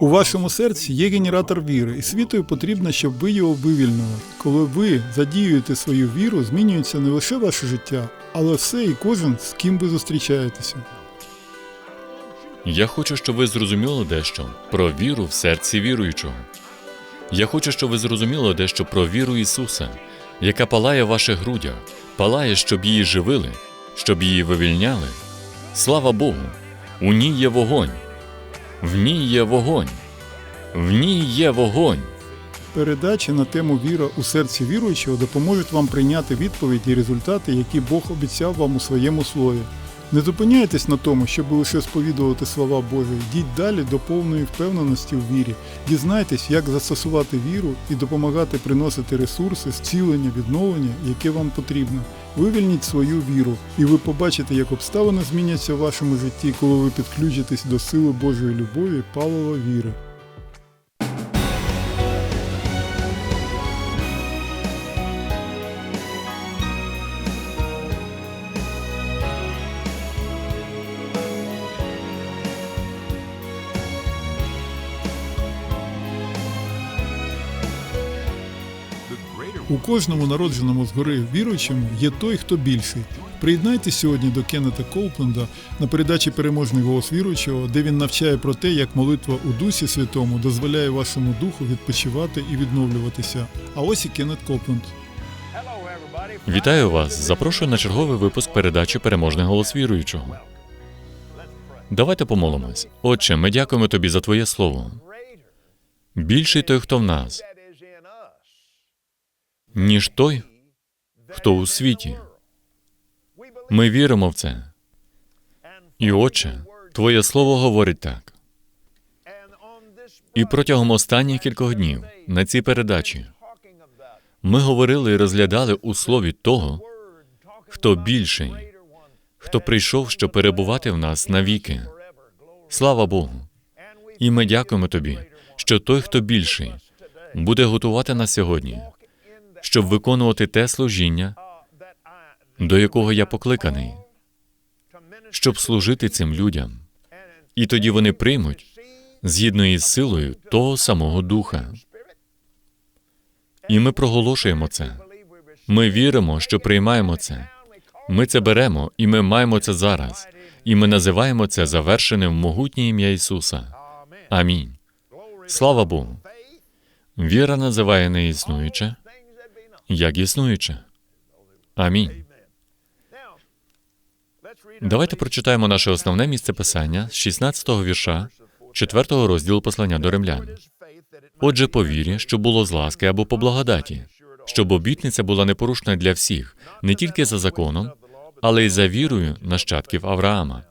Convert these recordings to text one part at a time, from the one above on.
У вашому серці є генератор віри, і світою потрібно, щоб ви його вивільнили. Коли ви задіюєте свою віру, змінюється не лише ваше життя, але все і кожен, з ким ви зустрічаєтеся. Я хочу, щоб ви зрозуміли дещо про віру в серці віруючого. Я хочу, щоб ви зрозуміли дещо про віру Ісуса, яка палає в ваших грудях, палає, щоб її живили, щоб її вивільняли. Слава Богу! У ній є вогонь. В ній є вогонь. В ній є вогонь. Передачі на тему віра у серці віруючого допоможуть вам прийняти відповіді і результати, які Бог обіцяв вам у своєму слові. Не зупиняйтесь на тому, щоб лише сповідувати слова Божі. Йдіть далі до повної впевненості в вірі. Дізнайтесь, як застосувати віру і допомагати приносити ресурси, зцілення, відновлення, яке вам потрібно. Вивільніть свою віру, і ви побачите, як обставини зміняться в вашому житті, коли ви підключитесь до сили Божої любові, палива віри. Кожному народженому згори віруючому є той, хто більший. Приєднайтесь сьогодні до Кеннета Коупленда на передачі Переможний голос віруючого, де він навчає про те, як молитва у Дусі Святому дозволяє вашому духу відпочивати і відновлюватися. А ось і Кеннет Копленд. Вітаю вас! Запрошую на черговий випуск передачі Переможний голос віруючого. Давайте помолимось. Отче, ми дякуємо тобі за Твоє слово. Більший той, хто в нас, ніж той, хто у світі. Ми віримо в це. І, Отче, Твоє слово говорить так. І протягом останніх кількох днів на цій передачі ми говорили і розглядали у слові того, хто більший, хто прийшов, щоб перебувати в нас навіки. Слава Богу! І ми дякуємо тобі, що той, хто більший, буде готувати нас сьогодні, щоб виконувати те служіння, до якого я покликаний, щоб служити цим людям. І тоді вони приймуть згідно із силою того самого духа. І ми проголошуємо це. Ми віримо, що приймаємо це. Ми це беремо, і ми маємо це зараз. І ми називаємо це завершеним могутнє ім'я Ісуса. Амінь. Слава Богу. Віра називає неіснуюче, як існуюче. Амінь. Давайте прочитаємо наше основне місце писання з 16-го вірша, 4-го розділу послання до римлян. Отже, по вірі, що було з ласки або по благодаті, щоб обітниця була непорушна для всіх, не тільки за законом, але й за вірою нащадків Авраама,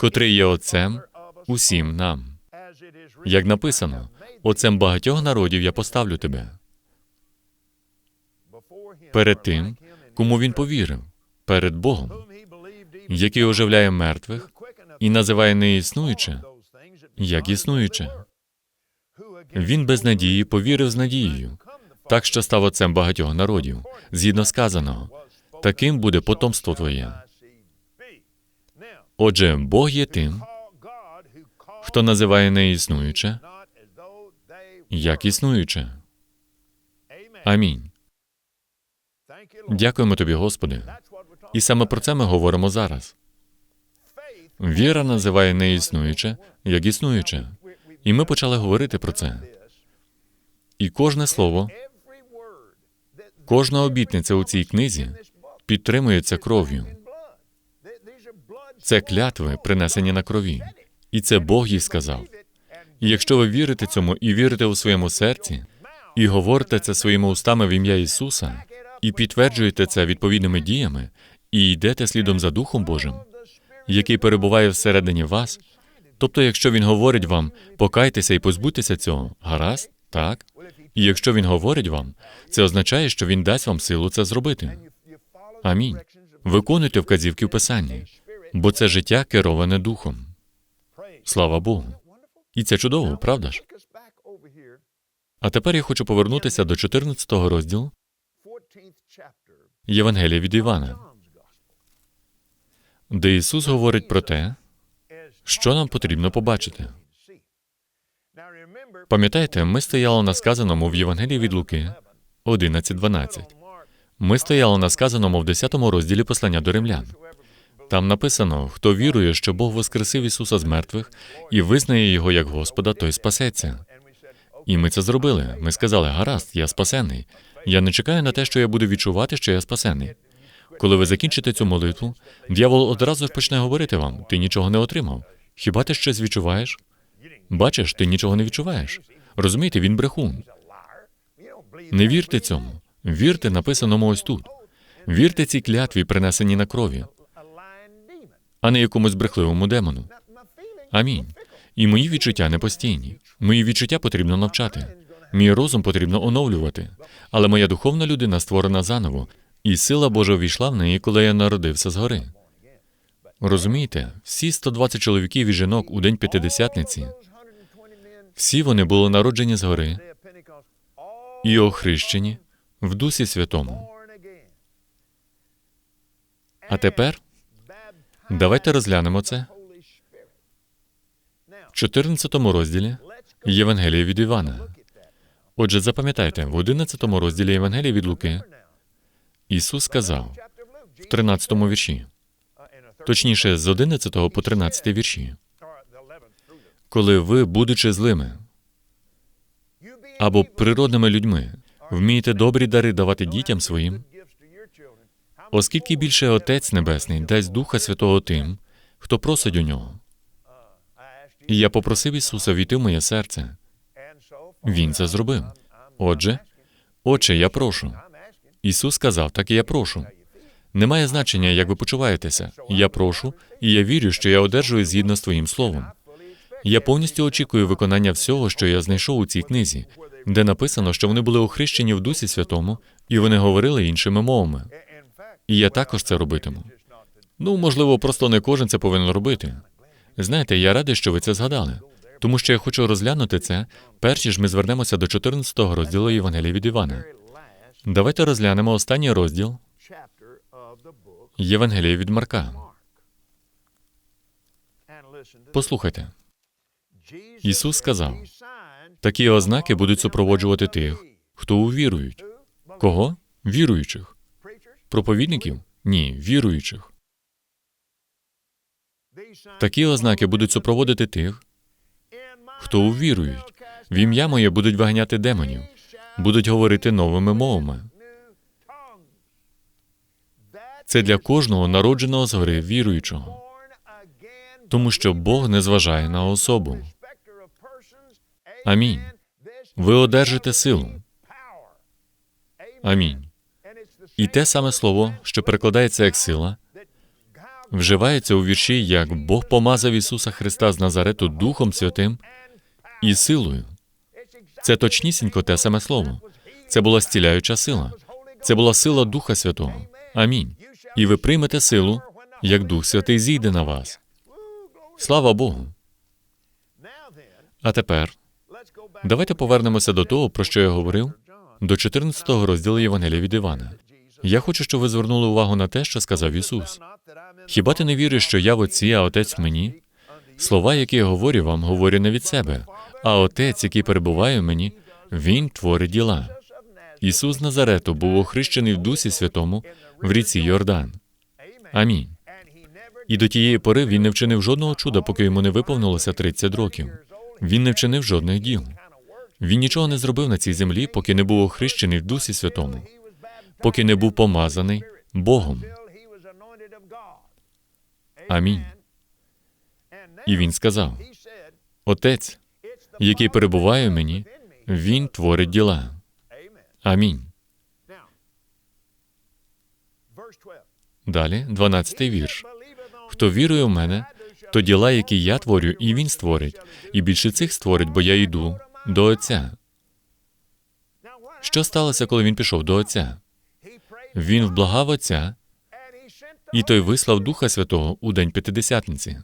котрий є отцем усім нам. Як написано, отцем багатьох народів я поставлю тебе. Перед тим, кому він повірив, перед Богом, який оживляє мертвих і називає неіснуюче, як існуюче. Він без надії повірив з надією, так що став отцем багатьох народів, згідно сказаного, таким буде потомство твоє. Отже, Бог є тим, хто називає неіснуюче, як існуюче. Амінь. Дякуємо тобі, Господи. І саме про це ми говоримо зараз. Віра називає неіснуюче, як існуюче. І ми почали говорити про це. І кожне слово, кожна обітниця у цій книзі підтримується кров'ю. Це клятви, принесені на крові. І це Бог їй сказав. І якщо ви вірите цьому і вірите у своєму серці, і говорите це своїми устами в ім'я Ісуса, і підтверджуєте це відповідними діями, і йдете слідом за Духом Божим, який перебуває всередині вас. Тобто, якщо він говорить вам, покайтеся і позбудьтеся цього, гаразд, так? І якщо він говорить вам, це означає, що він дасть вам силу це зробити. Амінь. Виконуйте вказівки в Писанні, бо це життя кероване духом. Слава Богу. І це чудово, правда ж? А тепер я хочу повернутися до 14 розділу Євангелія від Івана, де Ісус говорить про те, що нам потрібно побачити. Пам'ятаєте, ми стояли на сказаному в Євангелії від Луки 11.12. Ми стояли на сказаному в 10 розділі послання до римлян. Там написано: хто вірує, що Бог воскресив Ісуса з мертвих і визнає Його як Господа, той спасеться. І ми це зробили. Ми сказали: гаразд, я спасений. Я не чекаю на те, що я буду відчувати, що я спасений. Коли ви закінчите цю молитву, дьявол одразу ж почне говорити вам: ти нічого не отримав. Хіба ти щось відчуваєш? Бачиш, ти нічого не відчуваєш. Розумієте, він брехун. Не вірте цьому. Вірте написаному ось тут. Вірте цій клятві, принесеній на крові, а не якомусь брехливому демону. Амінь. І мої відчуття не постійні. Мої відчуття потрібно навчати. Мій розум потрібно оновлювати. Але моя духовна людина створена заново, і сила Божа ввійшла в неї, коли я народився згори. Розумієте, всі 120 чоловіків і жінок у день п'ятидесятниці, всі вони були народжені згори і охрещені в Дусі Святому. А тепер давайте розглянемо це в 14 розділі Євангелія від Івана. Отже, запам'ятайте, в 11 розділі Євангелія від Луки Ісус сказав в 13 вірші, точніше, з 11 по 13 вірші, коли ви, будучи злими або природними людьми, вмієте добрі дари давати дітям своїм, оскільки більше Отець Небесний дасть Духа Святого тим, хто просить у нього. І я попросив Ісуса війти в моє серце. Він це зробив. Отже, Отче, я прошу. Ісус сказав, так і я прошу. Немає значення, як ви почуваєтеся. Я прошу, і я вірю, що я одержую згідно з Твоїм словом. Я повністю очікую виконання всього, що я знайшов у цій книзі, де написано, що вони були охрещені в Дусі Святому, і вони говорили іншими мовами. І я також це робитиму. Ну, можливо, просто не кожен це повинен робити. Знаєте, я радий, що ви це згадали, тому що я хочу розглянути це, перш ніж ми звернемося до 14 го розділу Євангелія від Івана. Давайте розглянемо останній розділ Євангелія від Марка. Послухайте, Ісус сказав, такі ознаки будуть супроводжувати тих, хто увірують. Кого? Віруючих. Проповідників? Ні, віруючих. Такі ознаки будуть супроводити тих, хто увірують. В ім'я моє будуть виганяти демонів, будуть говорити новими мовами. Це для кожного народженого згори віруючого, тому що Бог не зважає на особу. Амінь. Ви одержите силу. Амінь. І те саме слово, що перекладається як сила, вживається у вірші, як Бог помазав Ісуса Христа з Назарету Духом Святим і силою. Це точнісінько те саме слово. Це була стіляюча сила. Це була сила Духа Святого. Амінь. І ви приймете силу, як Дух Святий зійде на вас. Слава Богу. А тепер давайте повернемося до того, про що я говорив, до 14 розділу Євангелія від Івана. Я хочу, щоб ви звернули увагу на те, що сказав Ісус. Хіба ти не віриш, що я в Отці, а Отець в мені? Слова, які я говорю вам, говорю не від себе, а Отець, який перебуває в мені, Він творить діла. Ісус Назарету був охрещений в Дусі Святому в ріці Йордан. Амінь. І до тієї пори він не вчинив жодного чуда, поки йому не виповнилося 30 років. Він не вчинив жодних діл. Він нічого не зробив на цій землі, поки не був охрещений в Дусі Святому, поки не був помазаний Богом. Амінь. І він сказав: Отець, який перебуває в мені, він творить діла. Амінь. Далі, 12-й вірш. Хто вірує в мене, то діла, які я творю, і він створить, і більше цих створить, бо я йду до Отця. Що сталося, коли він пішов до Отця? Він вблагав Отця, і той вислав Духа Святого у день П'ятидесятниці.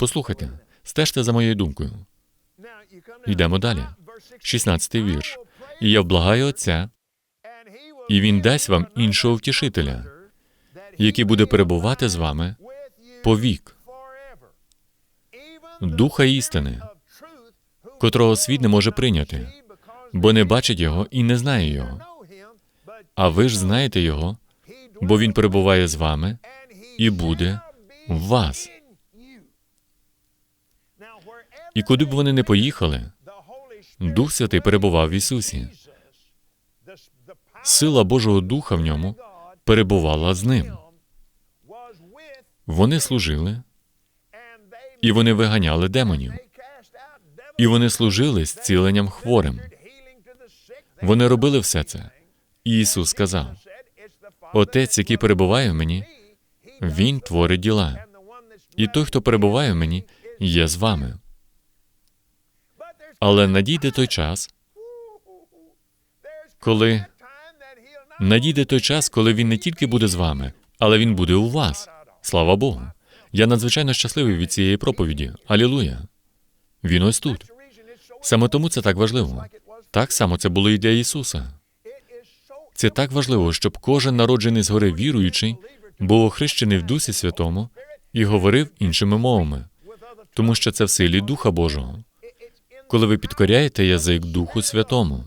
Послухайте, стежте за моєю думкою. Йдемо далі. 16-й вірш. І я вблагаю Отця, і він дасть вам іншого втішителя, який буде перебувати з вами по вік. Духа істини, котрого світ не може прийняти, бо не бачить його і не знає його. А ви ж знаєте його, бо він перебуває з вами і буде в вас. І куди б вони не поїхали, Дух Святий перебував в Ісусі. Сила Божого Духа в ньому перебувала з ним. Вони служили, і вони виганяли демонів, і вони служили зціленням хворим. Вони робили все це. І Ісус сказав: Отець, який перебуває в мені, Він творить діла. І той, хто перебуває в мені, є з вами. Але надійде той час, коли надійде той час, коли він не тільки буде з вами, але він буде у вас. Слава Богу. Я надзвичайно щасливий від цієї проповіді. Алілуя. Він ось тут. Саме тому це так важливо. Так само це було і для Ісуса. Це так важливо, щоб кожен народжений згори віруючий був охрещений в Дусі Святому і говорив іншими мовами, тому що це в силі Духа Божого. Коли ви підкоряєте язик Духу Святому,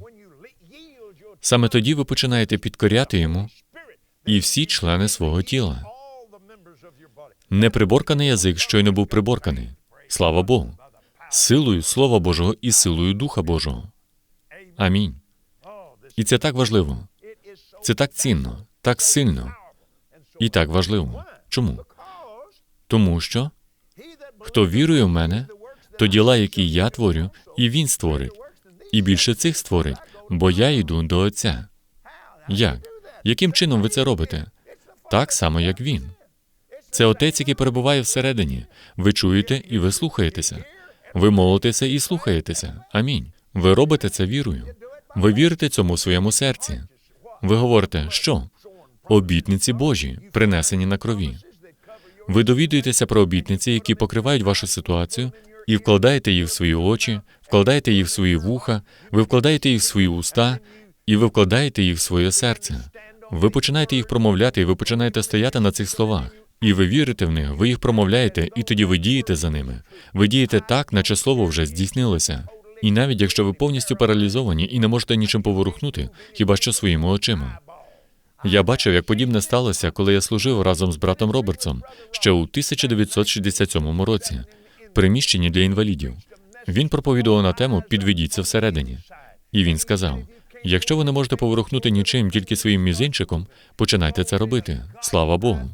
саме тоді ви починаєте підкоряти йому і всі члени свого тіла. Неприборканий язик щойно був приборканий. Слава Богу. Силою Слова Божого і силою Духа Божого. Амінь. І це так важливо. Це так цінно, так сильно і так важливо. Чому? Тому що хто вірує в мене, то діла, які я творю, і він створить. І більше цих створить, бо я йду до Отця. Як? Яким чином ви це робите? Так само, як він. Це отець, який перебуває всередині. Ви чуєте і ви слухаєтеся. Ви молитеся і слухаєтеся. Амінь. Ви робите це вірою. Ви вірите цьому в своєму серці. Ви говорите, що? Обітниці Божі, принесені на крові. Ви довідуєтеся про обітниці, які покривають вашу ситуацію, і вкладаєте їх в свої очі, вкладаєте їх в свої вуха, ви вкладаєте їх в свої уста, і ви вкладаєте їх в своє серце. Ви починаєте їх промовляти, і ви починаєте стояти на цих словах. І ви вірите в них, ви їх промовляєте, і тоді ви дієте за ними. Ви дієте так, наче слово вже здійснилося. І навіть якщо ви повністю паралізовані і не можете нічим поворухнути, хіба що своїми очима. Я бачив, як подібне сталося, коли я служив разом з братом Робертсом ще у 1967 році, приміщенні для інвалідів. Він проповідував на тему Підведіться всередині. І він сказав: якщо ви не можете поворухнути нічим, тільки своїм мізинчиком, починайте це робити. Слава Богу.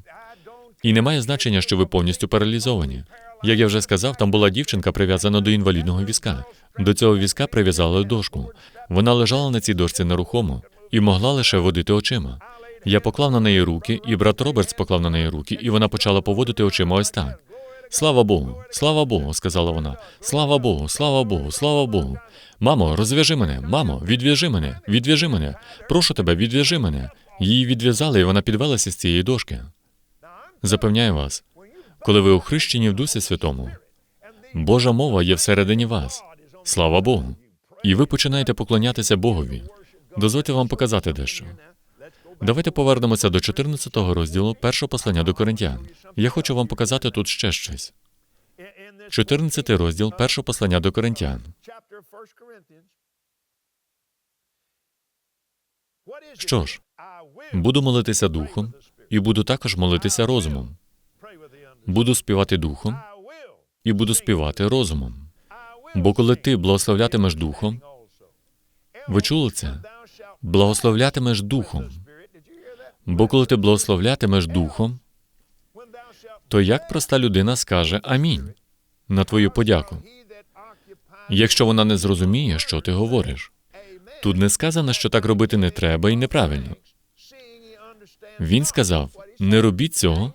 І немає значення, що ви повністю паралізовані. Як я вже сказав, там була дівчинка прив'язана до інвалідного візка. До цього візка прив'язали дошку. Вона лежала на цій дошці нерухомо і могла лише водити очима. Я поклав на неї руки, і брат Робертс поклав на неї руки, і вона почала поводити очима ось так. Слава Богу, слава Богу, сказала вона. Слава Богу, слава Богу, слава Богу. Мамо, розв'яжи мене, мамо, відв'яжи мене, відв'яжи мене. Прошу тебе, відв'яжи мене. Її відв'язали, і вона підвелася з цієї дошки. Запевняю вас, коли ви охрещені в Дусі Святому, Божа мова є всередині вас. Слава Богу. І ви починаєте поклонятися Богові. Дозвольте вам показати дещо. Давайте повернемося до 14 розділу першого послання до Коринтян. Я хочу вам показати тут ще щось. 14 розділ першого послання до Коринтян. Що ж, буду молитися духом і буду також молитися розумом. Буду співати духом і буду співати розумом. Бо коли ти благословлятимеш духом, ви чули це? Благословлятимеш духом. Бо коли ти благословлятимеш духом, то як проста людина скаже амінь на твою подяку, якщо вона не зрозуміє, що ти говориш. Тут не сказано, що так робити не треба і неправильно. Він сказав: не робіть цього,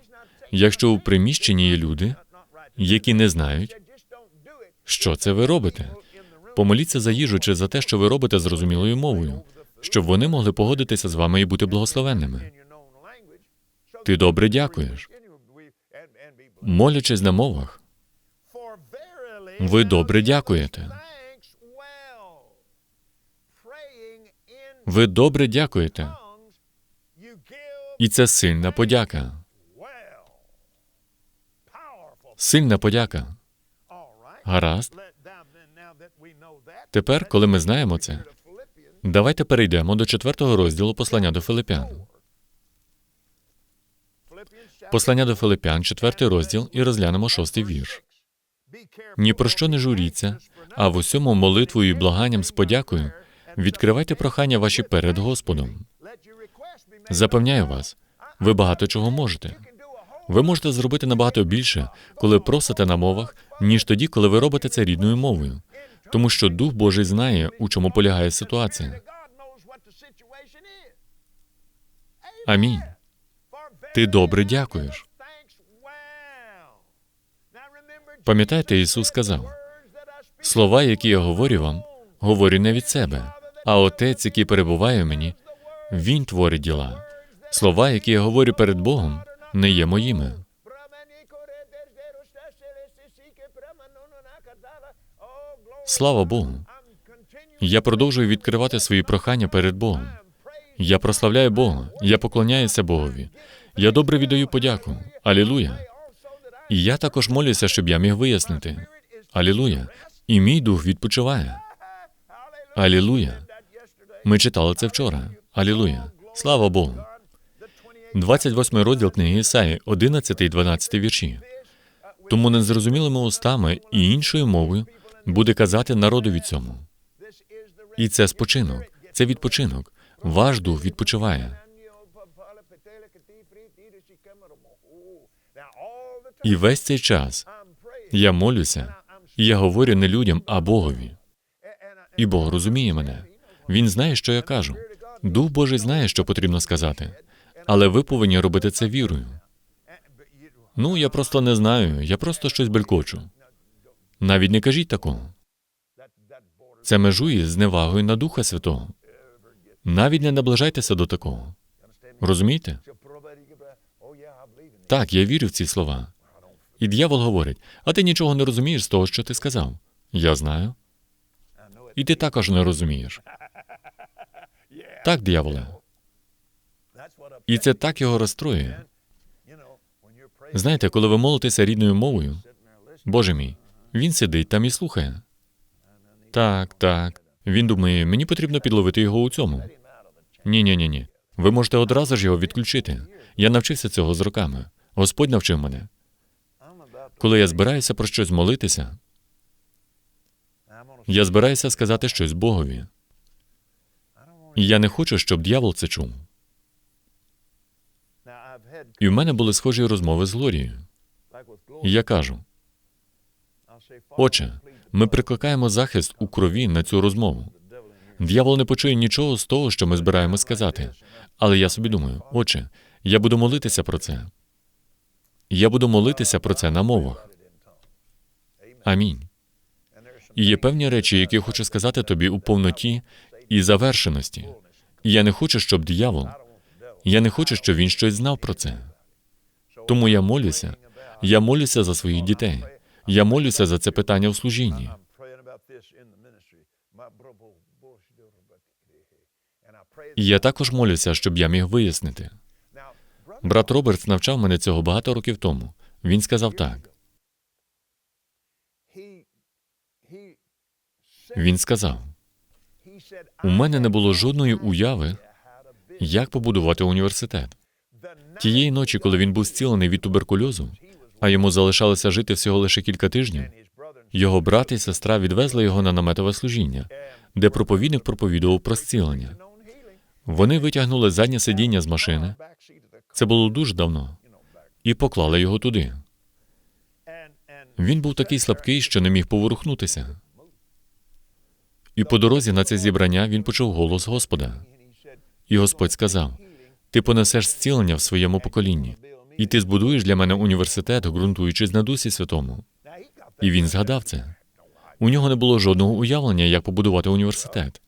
якщо у приміщенні є люди, які не знають, що це ви робите. Помоліться за їжу чи за те, що ви робите зрозумілою мовою, щоб вони могли погодитися з вами і бути благословенними. Ти добре дякуєш. Молячись на мовах, Ви добре дякуєте. ви добре дякуєте, і це сильна подяка. Сильна подяка. Гаразд. Тепер, коли ми знаємо це, давайте перейдемо до четвертого розділу послання до Филипян. Послання до Филипян, четвертий розділ, і розглянемо шостий вірш. Ні про що не журіться, а в усьому молитвою і благанням з подякою відкривайте прохання ваші перед Господом. Запевняю вас, ви багато чого можете. Ви можете зробити набагато більше, коли просите на мовах, ніж тоді, коли ви робите це рідною мовою, тому що Дух Божий знає, у чому полягає ситуація. Амінь. Ти добре дякуєш. Пам'ятаєте, Ісус сказав: слова, які я говорю вам, говорю не від себе, а Отець, який перебуває в мені, Він творить діла. Слова, які я говорю перед Богом, не є моїми. Слава Богу. Я продовжую відкривати свої прохання перед Богом. Я прославляю Бога, я поклоняюся Богові. Я добре віддаю подяку. Алілуя. І я також молюся, щоб я міг вияснити. Алілуя. І мій дух відпочиває. Алілуя. Ми читали це вчора. Алілуя. Слава Богу. 28 розділ книги Ісаї, 11 і 12 вірші. Тому незрозумілими устами і іншою мовою буде казати народові цьому. І це спочинок, це відпочинок. Ваш дух відпочиває. І весь цей час я молюся, і я говорю не людям, а Богові. І Бог розуміє мене. Він знає, що я кажу. Дух Божий знає, що потрібно сказати. Але ви повинні робити це вірою. Ну, я просто не знаю, я просто щось белькочу. Навіть не кажіть такого. Це межує з невагою на Духа Святого. Навіть не наближайтеся до такого. Розумієте? Так, я вірю в ці слова. І дьявол говорить: а ти нічого не розумієш з того, що ти сказав. Я знаю. І ти також не розумієш. Так, дьяволе. І це так його розстроює. Знаєте, коли ви молитеся рідною мовою, Боже мій, він сидить там і слухає. Так, так. Він думає, мені потрібно підловити його у цьому. Ні, ні, ні, ні. Ви можете одразу ж його відключити. Я навчився цього з роками. Господь навчив мене. Коли я збираюся про щось молитися, я збираюся сказати щось Богові. Я не хочу, щоб дьявол це чув. І в мене були схожі розмови з Глорією. І я кажу: Отче, ми прикликаємо захист у крові на цю розмову. Д'явол не почує нічого з того, що ми збираємо сказати. Але я собі думаю, отче, я буду молитися про це. Я буду молитися про це на мовах. Амінь. І є певні речі, які я хочу сказати тобі у повноті і завершеності. Я не хочу, щоб диявол, я не хочу, щоб він щось знав про це. Тому я молюся. Я молюся за своїх дітей. Я молюся за це питання в служінні. І я також молюся, щоб я міг вияснити. Брат Робертс навчав мене цього багато років тому. Він сказав так. Він сказав: у мене не було жодної уяви, як побудувати університет. Тієї ночі, коли він був зцілений від туберкульозу, а йому залишалося жити всього лише кілька тижнів, його брат і сестра відвезли його на наметове служіння, де проповідник проповідував про зцілення. Вони витягнули заднє сидіння з машини. Це було дуже давно, і поклали його туди. Він був такий слабкий, що не міг поворухнутися. І по дорозі на це зібрання він почув голос Господа. І Господь сказав: Ти понесеш зцілення в своєму поколінні, і ти збудуєш для мене університет, ґрунтуючись на Дусі Святому. І він згадав це. У нього не було жодного уявлення, як побудувати університет.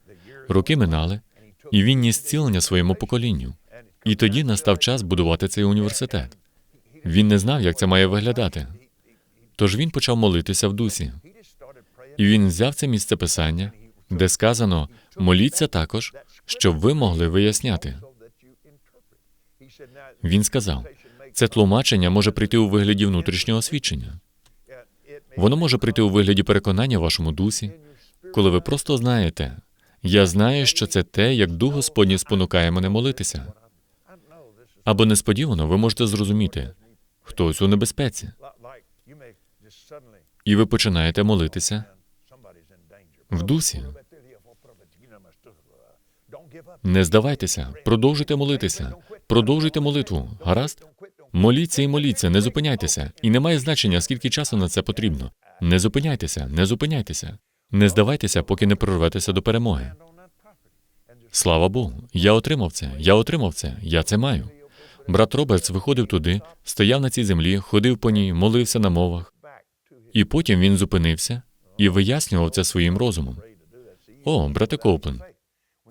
Роки минали, і він ніс зцілення своєму поколінню. І тоді настав час будувати цей університет. Він не знав, як це має виглядати. Тож він почав молитися в дусі. І він взяв це місце писання, де сказано: моліться також, щоб ви могли виясняти. Він сказав: це тлумачення може прийти у вигляді внутрішнього свідчення. Воно може прийти у вигляді переконання в вашому дусі, коли ви просто знаєте, я знаю, що це те, як Дух Господній спонукає мене молитися. Або несподівано ви можете зрозуміти, хтось у небезпеці, і ви починаєте молитися в дусі. Не здавайтеся, продовжуйте молитися, продовжуйте молитву. Гаразд? Моліться і моліться, не зупиняйтеся. І немає значення, скільки часу на це потрібно. Не зупиняйтеся, не зупиняйтеся. Не здавайтеся, поки не прорветеся до перемоги. Слава Богу, я отримав це, я отримав це, я це маю. Брат Робертс виходив туди, стояв на цій землі, ходив по ній, молився на мовах. І потім він зупинився і вияснював це своїм розумом. О, брате Коуплен,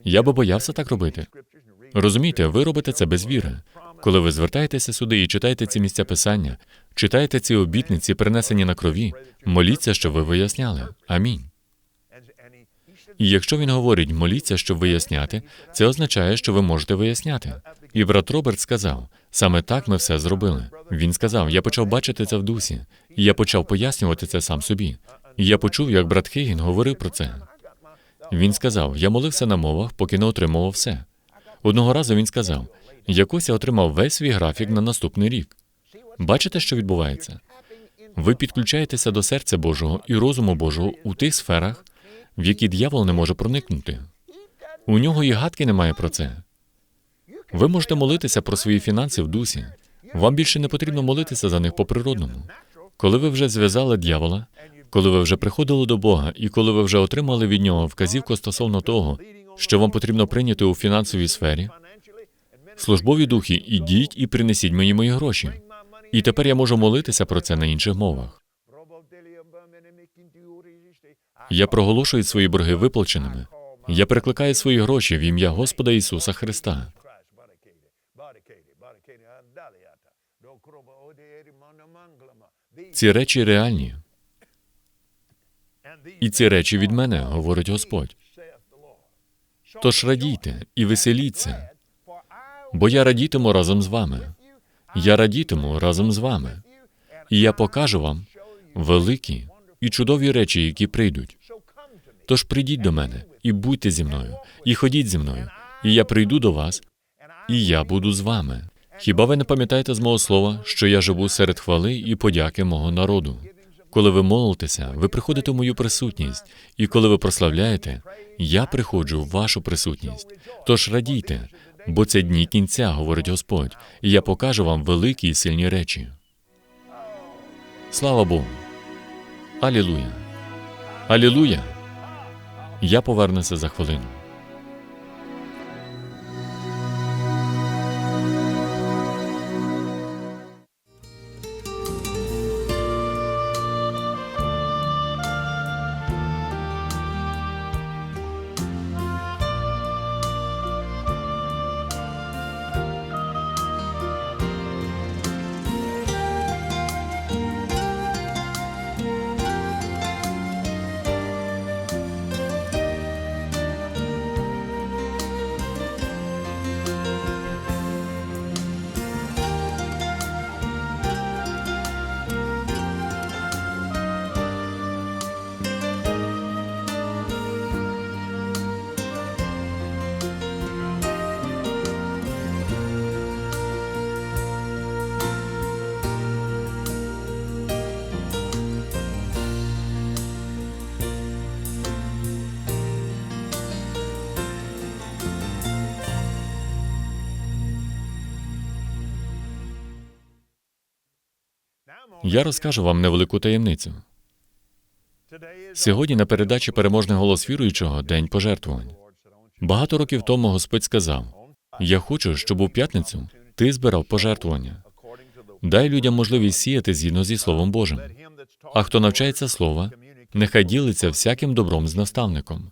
я би боявся так робити. Розумієте, ви робите це без віри. Коли ви звертаєтеся сюди і читаєте ці місця писання, читаєте ці обітниці, принесені на крові, моліться, щоб ви виясняли. Амінь. І якщо він говорить моліться, щоб виясняти, це означає, що ви можете виясняти. І брат Роберт сказав: саме так ми все зробили. Він сказав: я почав бачити це в дусі, і я почав пояснювати це сам собі. І я почув, як брат Хейгін говорив про це. Він сказав: я молився на мовах, поки не отримував все. Одного разу він сказав: якось я отримав весь свій графік на наступний рік. Бачите, що відбувається? Ви підключаєтеся до серця Божого і розуму Божого у тих сферах, в які дьявол не може проникнути. У нього і гадки немає про це. Ви можете молитися про свої фінанси в дусі. Вам більше не потрібно молитися за них по природному. Коли ви вже зв'язали дьявола, коли ви вже приходили до Бога, і коли ви вже отримали від нього вказівку стосовно того, що вам потрібно прийняти у фінансовій сфері, службові духи, ідіть і принесіть мені мої гроші. І тепер я можу молитися про це на інших мовах. Я проголошую свої борги виплаченими. Я прикликаю свої гроші в ім'я Господа Ісуса Христа. Ці речі реальні, і ці речі від мене, говорить Господь. Тож радійте і веселіться, бо я радітиму разом з вами. Я радітиму разом з вами, і я покажу вам великі і чудові речі, які прийдуть. Тож прийдіть до мене і будьте зі мною, і ходіть зі мною, і я прийду до вас, і я буду з вами. Хіба ви не пам'ятаєте з мого слова, що я живу серед хвали і подяки мого народу? Коли ви молитеся, ви приходите в мою присутність, і коли ви прославляєте, я приходжу в вашу присутність. Тож радійте, бо це дні кінця, говорить Господь, і я покажу вам великі і сильні речі. Слава Богу! Алілуя! Алілуя! Я повернуся за хвилину. Я розкажу вам невелику таємницю. Сьогодні на передачі Переможний голос віруючого День пожертвувань. Багато років тому Господь сказав: Я хочу, щоб у п'ятницю ти збирав пожертвування. Дай людям можливість сіяти згідно зі Словом Божим. А хто навчається слова, нехай ділиться всяким добром з наставником.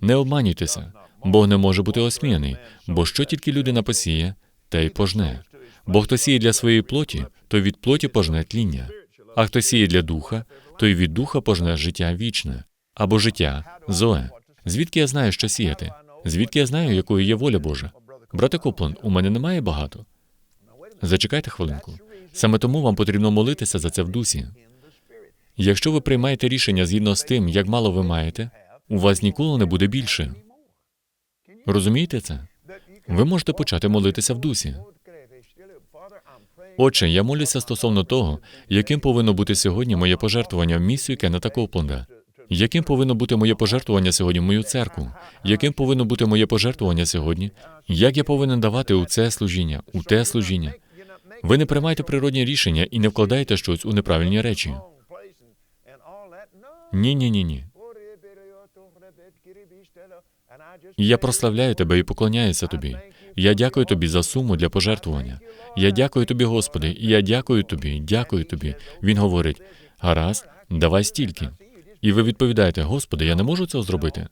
Не обманюйтеся, Бог не може бути осміяний, бо що тільки людина посіє, те й пожне. Бо хто сіє для своєї плоті, то від плоті пожне тління. А хто сіє для духа, то й від духа пожне життя вічне або життя зоe. Звідки я знаю, що сіяти? Звідки я знаю, якою є воля Божа? Брате Коплан, у мене немає багато. Зачекайте хвилинку. Саме тому вам потрібно молитися за це в дусі. Якщо ви приймаєте рішення згідно з тим, як мало ви маєте, у вас ніколи не буде більше. Розумієте це? Ви можете почати молитися в дусі. Отже, я молюся стосовно того, яким повинно бути сьогодні моє пожертвування в місію Кеннета Копленда. Яким повинно бути моє пожертвування сьогодні в мою церкву? Яким повинно бути моє пожертвування сьогодні? Як я повинен давати у це служіння, у те служіння? Ви не приймаєте природні рішення і не вкладаєте щось у неправильні речі. Ні, ні, ні, ні. Я прославляю тебе і поклоняюся тобі. Я дякую тобі за суму для пожертвування. Я дякую тобі, Господи, і я дякую тобі, дякую тобі. Він говорить: гаразд, давай стільки. І ви відповідаєте, Господи, я не можу цього зробити.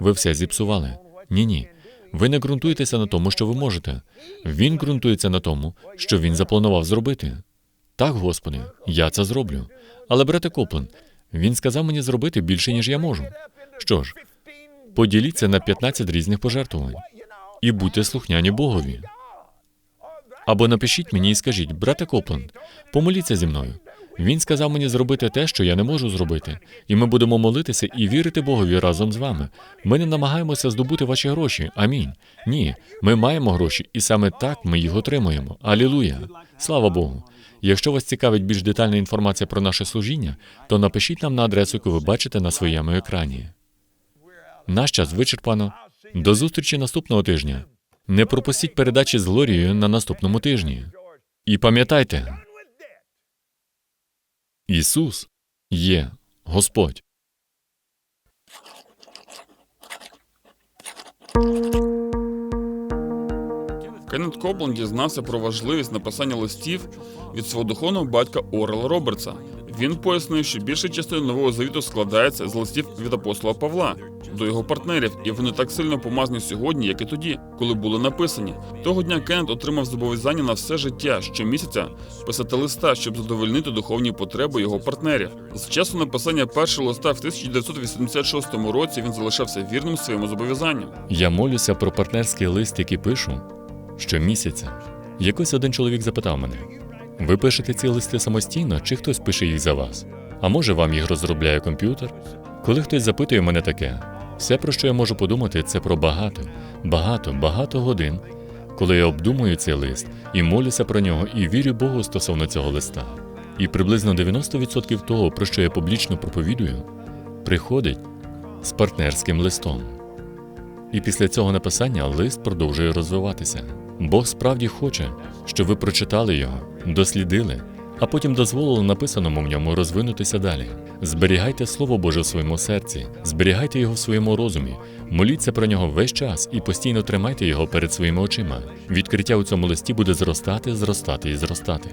Ви все зіпсували. Ні, ні. Ви не ґрунтуєтеся на тому, що ви можете. Він ґрунтується на тому, що він запланував зробити. Так, Господи, я це зроблю. Але, брате Коплен, він сказав мені зробити більше, ніж я можу. Що ж, поділіться на 15 різних пожертвувань і будьте слухняні Богові. Або напишіть мені і скажіть, брате Копленд, помоліться зі мною. Він сказав мені зробити те, що я не можу зробити, і ми будемо молитися і вірити Богові разом з вами. Ми не намагаємося здобути ваші гроші. Амінь. Ні, ми маємо гроші, і саме так ми їх отримуємо. Алілуя! Слава Богу! Якщо вас цікавить більш детальна інформація про наше служіння, то напишіть нам на адресу, яку ви бачите на своєму екрані. Наш час вичерпано. До зустрічі наступного тижня. Не пропустіть передачі з Глорією на наступному тижні. І пам'ятайте, Ісус є Господь. Кеннет Копланд дізнався про важливість написання листів від свого духовного батька Орела Робертса. Він пояснив, що більша частина нового завіту складається з листів від апостола Павла до його партнерів, і вони так сильно помазані сьогодні, як і тоді, коли були написані. Того дня Кеннет отримав зобов'язання на все життя щомісяця писати листа, щоб задовольнити духовні потреби його партнерів. З часу написання першого листа в 1986 році він залишався вірним своєму зобов'язанню. Я молюся про партнерський лист, який пишу щомісяця. Якось один чоловік запитав мене: ви пишете ці листи самостійно, чи хтось пише їх за вас? А може вам їх розробляє комп'ютер? Коли хтось запитує мене таке, все, про що я можу подумати, це про багато, багато, багато годин, коли я обдумую цей лист і молюся про нього, і вірю Богу стосовно цього листа. І приблизно 90% того, про що я публічно проповідую, приходить з партнерським листом. І після цього написання лист продовжує розвиватися. Бог справді хоче, щоб ви прочитали його, дослідили, а потім дозволили написаному в ньому розвинутися далі. Зберігайте Слово Боже в своєму серці, зберігайте його в своєму розумі, моліться про нього весь час і постійно тримайте його перед своїми очима. Відкриття у цьому листі буде зростати, зростати і зростати.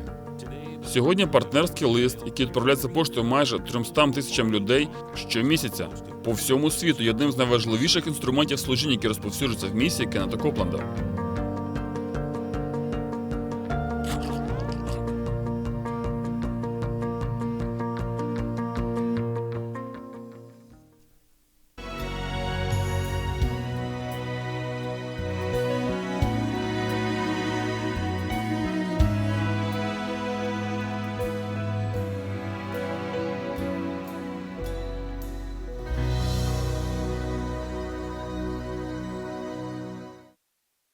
Сьогодні партнерський лист, який відправляється поштою майже 300 тисячам людей щомісяця по всьому світу, є одним з найважливіших інструментів служіння, які розповсюджуються в місії Кеннета Копленда.